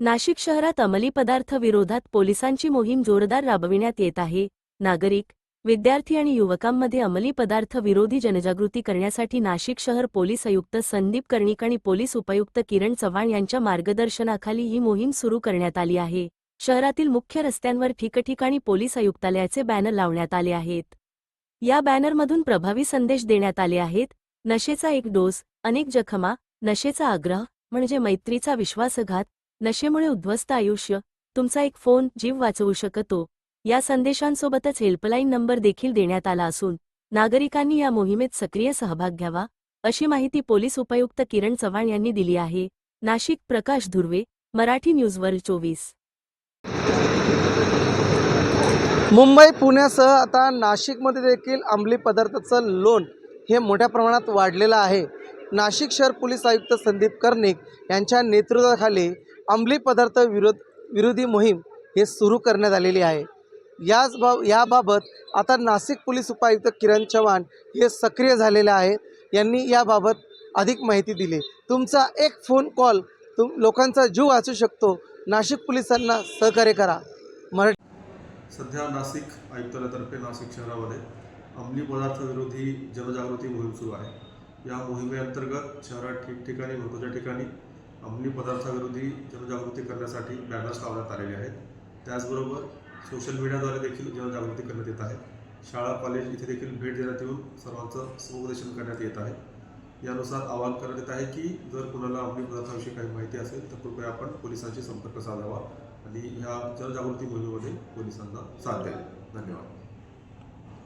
नाशिक शहरात अंमली पदार्थ विरोधात पोलिसांची मोहीम जोरदार राबविण्यात येत आहे. नागरिक विद्यार्थी आणि युवकांमध्ये अंमली पदार्थ विरोधी जनजागृती करण्यासाठी नाशिक शहर पोलीस आयुक्त संदीप कर्णिक आणि पोलीस उपायुक्त किरण चव्हाण यांच्या मार्गदर्शनाखाली ही मोहीम सुरू करण्यात आली आहे. शहरातील मुख्य रस्त्यांवर ठिकठिकाणी पोलीस आयुक्तालयाचे बॅनर लावण्यात आले आहेत. या बॅनरमधून प्रभावी संदेश देण्यात आले आहेत. नशेचा एक डोस अनेक जखमा नशेचा आग्रह म्हणजे मैत्रीचा विश्वासघात नशेमुळे उद्ध्वस्त आयुष्य तुमचा एक फोन जीव वाचवू शकतो. या संदेशांसोबतच हेल्पलाईन नंबर देखील देण्यात आला असून नागरिकांनी या मोहिमेत सक्रिय सहभाग घ्यावा अशी माहिती पोलीस उपायुक्त किरण चव्हाण यांनी दिली आहे. नाशिक प्रकाश धुर्वे मराठी न्यूजवर चोवीस. मुंबई पुण्यासह आता नाशिकमध्ये देखील अंमली पदार्थाचं लोन हे मोठ्या प्रमाणात वाढलेलं आहे. नाशिक शहर पोलीस आयुक्त संदीप कर्णिक यांच्या नेतृत्वाखाली अंमली पदार्थ विरोध विरोधी मोहीम हे सुरू करण्यात आलेली आहे. याच बा याबाबत आता नाशिक पोलीस उपायुक्त किरण चव्हाण हे सक्रिय झालेले आहेत यांनी याबाबत अधिक माहिती दिली. तुमचा एक फोन कॉल तुम लोकांचा जीव वाचू शकतो. नाशिक पोलिसांना सहकार्य करा. मराठी सध्या नाशिक आयुक्तालयातर्फे नाशिक शहरामध्ये अंमली पदार्थ विरोधी जनजागृती मोहीम सुरू आहे. या मोहिमेअंतर्गत शहरात ठिकठिकाणी महत्त्वाच्या ठिकाणी अंमली पदार्थाविरोधी जनजागृती करण्यासाठी बॅनर्स लावण्यात आलेले आहेत. त्याचबरोबर सोशल मीडियाद्वारे देखील जनजागृती करण्यात येत आहे. शाळा कॉलेज इथे देखील भेट देण्यात येऊन सर्वांचं समुपदेशन करण्यात येत आहे. यानुसार आवाहन करण्यात येत आहे की जर कुणाला अंमली पदार्थाविषयी काही माहिती असेल तर कृपया आपण पोलिसांशी संपर्क साधावा आणि ह्या जनजागृती मोहिमेमध्ये पोलिसांना साथ द्यावी. धन्यवाद.